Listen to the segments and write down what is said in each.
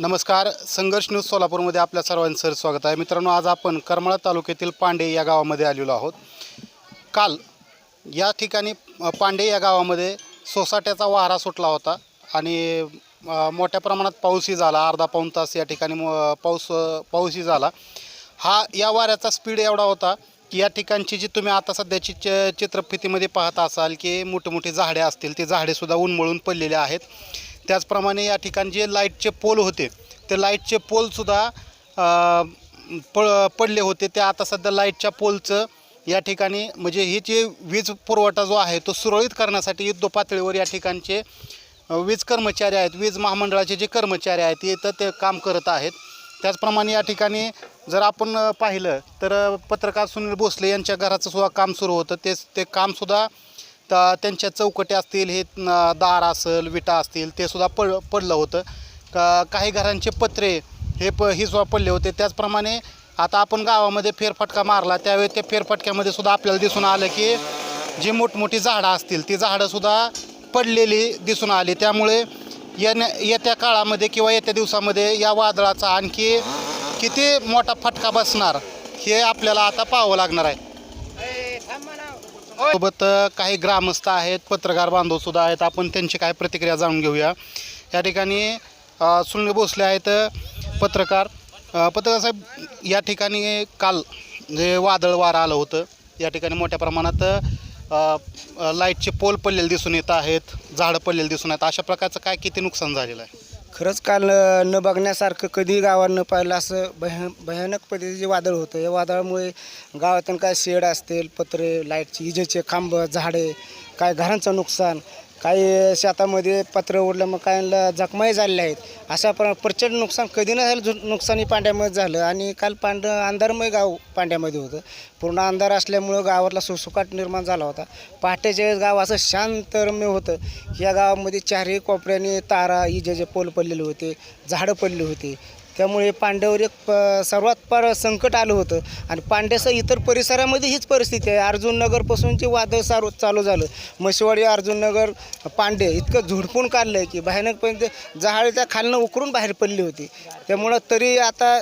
नमस्कार संघर्ष न्यूज सोलापूरमध्ये आपल्या सर्वांचं स्वागत आहे. मित्रांनो आज आपण करमाळा तालुक्यातील पांडे या गावामध्ये आलेलो आहोत. काल या ठिकाणी पांडे या गावामध्ये सोसाट्याचा वारा सुटला होता आणि मोठ्या प्रमाणात पाऊसही झाला. अर्धा पाऊण तास या ठिकाणी म- पाऊस पाऊसही झाला. हा या वाऱ्याचा स्पीड एवढा होता की या ठिकाणची जी तुम्ही आता सध्याची च चित्रफितीमध्ये पाहत असाल की मोठमोठी मोठी झाडे असतील ती झाडेसुद्धा उन्मळून पडलेली आहेत. त्याचप्रमाणे या ठिकाणी जे लाईटचे पोल होते ते लाईटचे पोलसुद्धा प पडले होते. ते आता सध्या लाईटच्या पोलचं या ठिकाणी म्हणजे ही जी वीज पुरवठा जो आहे तो सुरळीत करण्यासाठी युद्ध पातळीवर या ठिकाणचे वीज कर्मचारी आहेत वीज महामंडळाचे जे कर्मचारी आहेत ते तर ते काम करत आहेत. त्याचप्रमाणे या ठिकाणी जर आपण पाहिलं तर पत्रकार सुनील भोसले यांच्या घराचं सुद्धा काम सुरू होतं. तेच ते कामसुद्धा तर त्यांच्या चौकटे असतील हे दार असेल विटा असतील ते सुद्धा पड पडलं होतं. का काही घरांचे पत्रे हे प ही सुद्धा पडले होते. त्याचप्रमाणे आता आपण गावामध्ये फेरफटका मारला त्यावेळी त्या फेरफटक्यामध्ये सुद्धा आपल्याला दिसून आलं की जी मोठमोठी झाडं असतील ती झाडंसुद्धा पडलेली दिसून आली. त्यामुळे येण्या येत्या काळामध्ये किंवा येत्या दिवसामध्ये या वादळाचा आणखी किती मोठा फटका बसणार हे आपल्याला आता पाहावं लागणार आहे. सोबत काही ग्रामस्थ आहेत पत्रकार बांधव सुद्धा आहेत. आपण त्यांची काय प्रतिक्रिया जाणून घेऊया. या ठिकाणी सुनील भोसले आहेत पत्रकार. पत्रकार साहेब या ठिकाणी काल जे वादळ वारं आलं होतं या ठिकाणी मोठ्या प्रमाणात लाईटचे पोल पडलेले दिसून येत आहेत झाडं पडलेले दिसून येत अशा प्रकारचं काय किती नुकसान झालेलं आहे? खरंच काल न बघण्यासारखं कधी गावात न पाहिलं असं भया भयानक पद्धतीचे वादळ होतं. या वादळामुळे गावातून काय शेड असतील पत्रे लाईटची इजेचे खांब झाडे काय घरांचं नुकसान काही शेतामध्ये पत्र उडलं मग काय जखमाही झालेल्या आहेत. अशा प्र प्रचंड नुकसान कधी न झालं जु- नुकसानी पांड्यामध्ये झालं. आणि काल पांड अंधारमय गाव पांड्यामध्ये होतं. पूर्ण अंधार असल्यामुळं गावातला सुसुकाट निर्माण झाला होता. पहाटेच्या वेळेस गाव असं शांतरम्य होतं. या गावामध्ये चारही कोपऱ्याने तारा इजेचे पोल पडलेले होते झाडं पडली होती. त्यामुळे पांड्यावर एक प सर्वात फार संकट आलं होतं. आणि पांड्यासह इतर परिसरामध्ये हीच परिस्थिती आहे. अर्जुननगरपासून जे वादळ सार चालू झालं. म्हशीवाडी अर्जुननगर पांडे इतकं झुडपून काढलं आहे की भयानकपर्यंत जहाळ त्या खालनं उकरून बाहेर पडली होती. त्यामुळं तरी आता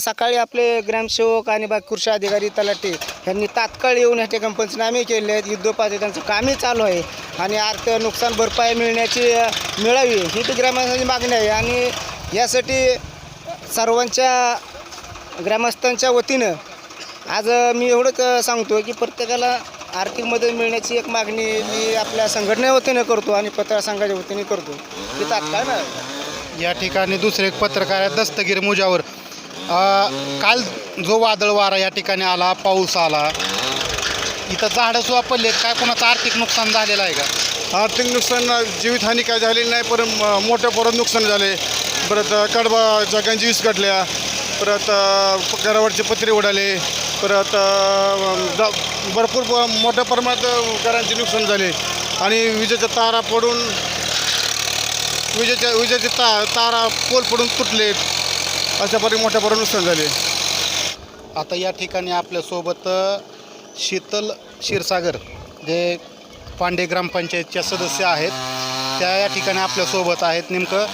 सकाळी आपले ग्रामसेवक आणि बाकी कृषी अधिकारी तलाठी यांनी तात्काळ येऊन ह्या ठिकाणी पंचनामे केले आहेत. युद्धोपाधी त्यांचं कामही चालू आहे. आणि अर्थ नुकसान भरपाई मिळण्याची मिळावी ही तर ग्रामस्थांची मागणी आहे. आणि यासाठी सर्वांच्या ग्रामस्थांच्या वतीनं आज मी एवढंच सांगतो की प्रत्येकाला आर्थिक मदत मिळण्याची एक मागणी मी आपल्या संघटने वतीनं करतो आणि पत्रकार संघाच्या वतीने करतो. की तात्काळ मिळावी या ठिकाणी दुसरे एक पत्रकार आहेत दस्तगीर मुजावर. अ, काल जो वादळ वारा या ठिकाणी आला पाऊस आला इथं झाडं सुद्धा पडलेत काय कोणाचं आर्थिक नुकसान झालेलं आहे का? आर्थिक नुकसान जीवितहानी काय झालेली नाही पण म- मोठ्या परत नुकसान झाले परत अ, कडबा जागांची काढल्या परत घरावरचे पत्रे उडाले. परत द- भरपूर मोठ्या प्रमाणात घरांचे नुकसान झाले. आणि विजेच्या तारा पडून विजेच्या विजेचे ता तारा पोल पडून तुटलेत. अशा परी मोठ्या प्रमाणात नुकसान झाले. आता या ठिकाणी आपल्यासोबत शीतल क्षीरसागर जे पांडे ग्रामपंचायतच्या सदस्य आहेत त्या या ठिकाणी आपल्यासोबत आहेत. नेमकं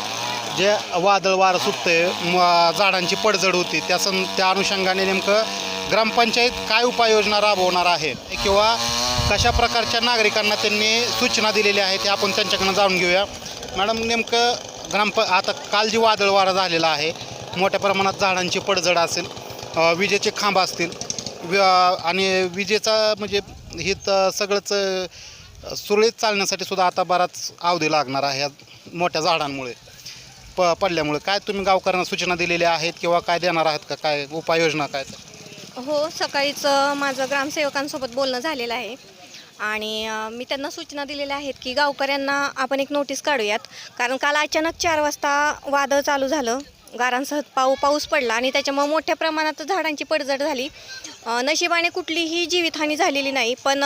जे वादळ वारं सुटतंय म- झाडांची पडझड होती त्या सं त्या अनुषंगाने नेमकं ग्रामपंचायत काय उपाययोजना राबवणार आहे किंवा कशा प्रकारच्या नागरिकांना त्यांनी सूचना दिलेल्या आहेत ते आपण त्यांच्याकडनं जाणून घेऊया. मॅडम नेमकं ग्रामप आता काल जी वादळ वारा झालेला आहे मोठ्या प्रमाणात झाडांची पडझड असेल विजेचे खांब असतील वि- आणि विजेचा म्हणजे हे तर सगळंच सुरळीत चालण्यासाठी सुद्धा आता बराच अवधी लागणार आहे मोठ्या झाडांमुळे. प पडल्यामुळे काय तुम्ही गावकऱ्यांना सूचना दिलेल्या आहेत किंवा काय देणार आहात का? काय उपाययोजना काय हो सकाळीच माझं ग्रामसेवकांसोबत बोलणं झालेलं आहे. आणि मी त्यांना सूचना दिलेल्या आहेत की गावकऱ्यांना आपण एक नोटीस काढूयात. कारण काल अचानक चार वाजता वादळ चालू झालं. गारांसह पाऊ पाऊस पडला आणि त्याच्यामुळे मोठ्या प्रमाणात झाडांची पडझड झाली. नशिबाने कुठलीही जीवितहानी झालेली नाही. पण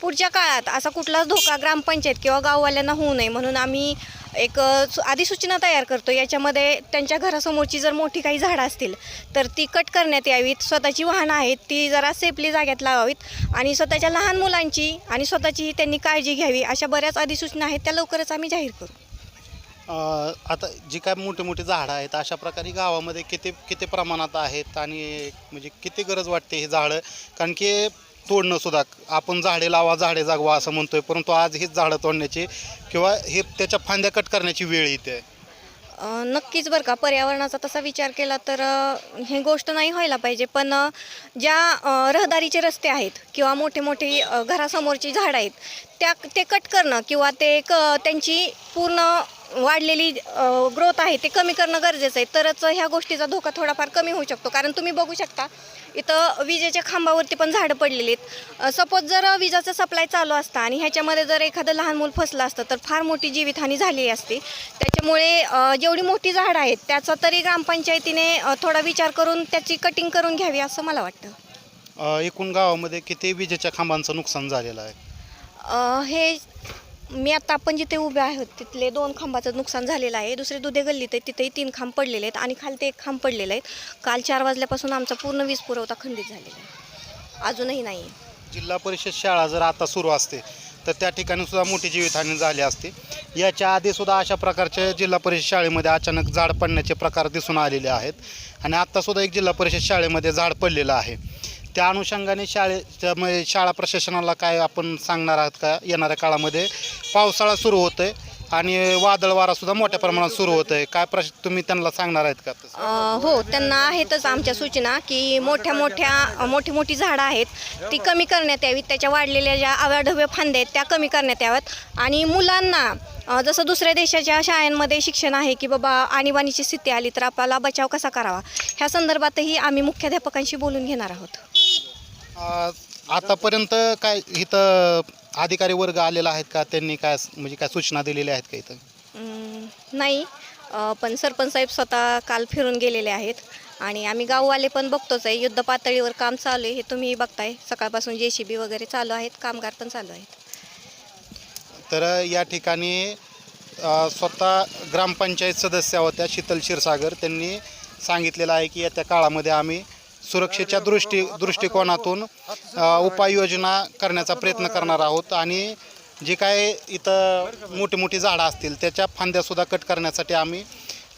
पुढच्या काळात असा कुठलाच धोका ग्रामपंचायत किंवा गाववाल्यांना होऊ नये म्हणून आम्ही एक सु- अधिसूचना तयार करतो याच्यामध्ये त्यांच्या घरासमोरची जर मोठी काही झाडं असतील तर ती कट करण्यात यावीत. स्वतःची वाहनं आहेत ती जरा सेफली जाग्यात लावावीत. आणि स्वतःच्या लहान मुलांची आणि स्वतःचीही त्यांनी काळजी घ्यावी अशा बऱ्याच अधिसूचना आहेत त्या लवकरच आम्ही जाहीर करू. आता जी काय मोठे मोठे झाडं आहेत अशा प्रकारे गावामध्ये किती किती प्रमाणात आहेत आणि म्हणजे किती गरज वाटते हे झाडं? कारण की तोडणं सुद्धा आपण झाडे लावा झाडे जागवा असं म्हणतोय परंतु आज हीच झाडं तोडण्याची किंवा हे त्याच्या फांद्या कट करण्याची वेळ येते. अ, नक्कीच बरं का पर्यावरणाचा तसा विचार केला तर अ, गोष्ट नाही व्हायला पाहिजे पण अ, ज्या अ, रहदारीचे रस्ते आहेत किंवा मोठे मोठे अ, घरासमोरची झाडं आहेत त्या ते कट करणं किंवा ते क त्यांची पूर्ण वाढलेली ग्रोथ आहे ते कमी करणं गरजेचं आहे. तरच ह्या गोष्टीचा धोका थोडाफार कमी होऊ शकतो. कारण तुम्ही बघू शकता इथं विजेच्या खांबावरती पण झाडं पडलेली आहेत. सपोज जर विजाचा सप्लाय चालू असता आणि ह्याच्यामध्ये जर एखादं लहान मूल फसलं असतं तर फार मोठी जीवितहानी झाली असती. त्याच्यामुळे जेवढी मोठी झाडं आहेत त्याचा तरी ग्रामपंचायतीने थोडा विचार करून त्याची कटिंग करून घ्यावी असं मला वाटतं. एकूण गावामध्ये किती विजेच्या खांबांचं नुकसान झालेलं आहे? हे मी आता आपण जिथे उभे आहोत तिथले दोन खांबाचं नुकसान झालेलं आहे. दुसरे दुधे गल्लीत आहे तिथेही तीन खांब पडलेले आहेत आणि खालते एक खांब पडलेले आहेत काल चार वाजल्यापासून आमचा पूर्ण वीज पुरवठा खंडित झालेला आहे. अजूनही नाही जिल्हा परिषद शाळा जर आता सुरू असते तर त्या ठिकाणी सुद्धा मोठी जीवितहानी झाली असते. याच्या आधी सुद्धा अशा प्रकारच्या जिल्हा परिषद शाळेमध्ये अचानक झाड पडण्याचे प्रकार दिसून आलेले आहेत आणि आत्ता सुद्धा एक जिल्हा परिषद शाळेमध्ये झाड पडलेलं आहे. त्या अनुषंगाने शाळे त्यामुळे शाळा प्रशासनाला काय आपण सांगणार आहात का? येणाऱ्या काळामध्ये पावसाळा सुरू होतं आहे आणि वादळ वारा सुद्धा मोठ्या प्रमाणात सुरू होतं आहे काय प्रश तुम्ही त्यांना सांगणार आहेत का? तसं? अ, हो त्यांना आहेतच आमच्या सूचना की मोठ्या मोठ्या मोठी मोठी झाडं आहेत ती कमी करण्यात यावीत. त्याच्या वाढलेल्या ज्या आव्याढव्य फांद्या आहेत त्या कमी करण्यात याव्यात. आणि मुलांना अ, जसं दुसऱ्या देशाच्या शाळांमध्ये शिक्षण आहे की बाबा आणीबाणीची स्थिती आली तर आपल्याला बचाव कसा करावा? ह्या संदर्भातही आम्ही मुख्याध्यापकांशी बोलून घेणार आहोत. आतापर्यंत काय इथं अधिकारी वर्ग आलेला आहेत का? त्यांनी काय म्हणजे काय सूचना दिलेल्या आहेत का इथं? अं, नाही. अं, पण सरपंच साहेब स्वतः काल फिरून गेलेले आहेत. आणि आम्ही गाववाले पण बघतोच आहे. युद्ध पातळीवर काम चालू आहे हे तुम्ही बघताय. सकाळपासून जे सी बी वगैरे चालू आहेत. कामगार पण चालू आहेत. तर या ठिकाणी अ, स्वतः ग्रामपंचायत सदस्य होत्या शीतल क्षीरसागर. त्यांनी सांगितलेलं आहे की येत्या काळामध्ये आम्ही सुरक्षेच्या दृष्टी दृष्टिकोनातून उपाययोजना करण्याचा प्रयत्न करणार आहोत आणि जे काय इथं मोठी मोठी झाडं असतील त्याच्या फांद्यासुद्धा कट करण्यासाठी आम्ही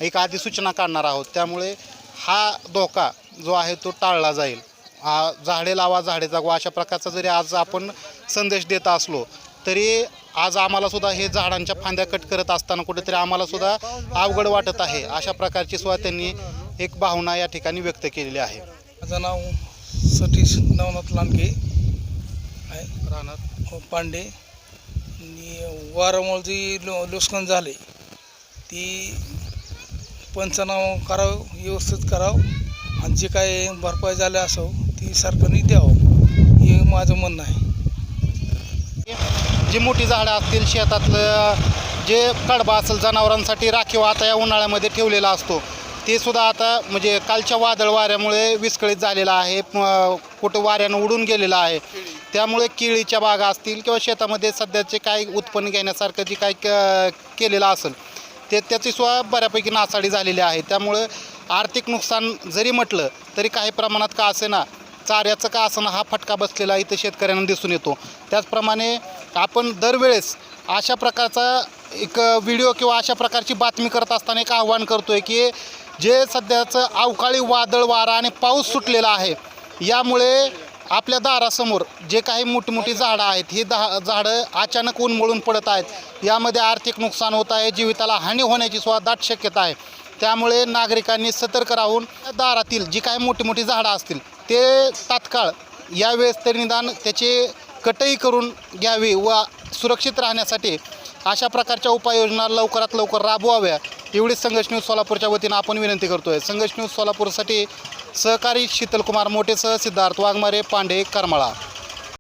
एक अधिसूचना काढणार आहोत. त्यामुळे हा धोका जो आहे तो टाळला जाईल. हा झाडे लावा झाडे जगवा अशा प्रकारचा जरी आज आपण संदेश देत असलो तरी आज आम्हालासुद्धा हे झाडांच्या फांद्या कट करत असताना कुठेतरी आम्हालासुद्धा अवघड वाटत आहे अशा प्रकारची सुद्धा त्यांनी एक भावना या ठिकाणी व्यक्त केलेली आहे. माझं नाव सतीश नवनाथ लांडगे आहे. राहणार. हो, पांडे. आणि वारंवार जी लो नुकसान झाले. ती पंचनामा करावं व्यवस्थित करावं. आणि जे काय भरपाई झाले असो ती सरकारने द्यावं. हे माझं म्हणणं आहे. जी मोठी झाडं असतील शेतातलं जे कडबा असेल जनावरांसाठी राखीव आता या उन्हाळ्यामध्ये ठेवलेला असतो. ते सुद्धा आता म्हणजे कालच्या वादळ वाऱ्यामुळे विस्कळीत झालेलं आहे. कुठं वाऱ्यानं उडून गेलेलं आहे. त्यामुळे केळीच्या बागा असतील किंवा शेतामध्ये सध्याचे काय उत्पन्न घेण्यासारखं जे काय क- केलेलं असेल ते त्याची सुद्धा बऱ्यापैकी नासाडी झालेली आहे. त्यामुळं आर्थिक नुकसान जरी म्हटलं तरी काही प्रमाणात का असेना चाऱ्याचं का असणं हा फटका बसलेला इथं शेतकऱ्यांना दिसून येतो. त्याचप्रमाणे आपण दरवेळेस अशा प्रकारचा एक व्हिडिओ किंवा अशा प्रकारची बातमी करत असताना एक आव्हान करतो आहे की जे सध्याचं अवकाळी वादळ वारा आणि पाऊस सुटलेला आहे यामुळे आपल्या दारासमोर जे काही मोठमोठी झाडं आहेत ही दा झाडं अचानक उन्मळून पडत आहेत. यामध्ये आर्थिक नुकसान होत आहे जीविताला हानी होण्याची सुद्धा दाट शक्यता आहे. त्यामुळे नागरिकांनी सतर्क राहून दारातील जी काही मोठी मोठी झाडं असतील ते तात्काळ यावेळेस तरी निदान त्याचे कटई करून घ्यावी व सुरक्षित राहण्यासाठी अशा प्रकारच्या उपाययोजना लवकरात लवकर राबवाव्या. एवढीच संघर्ष न्यूज सोलापूरच्या वतीनं आपण विनंती करतोय. संघर्ष न्यूज सोलापूरसाठी सहकारी शीतलकुमार मोठेसह सिद्धार्थ वाघमारे पांडे करमाळा.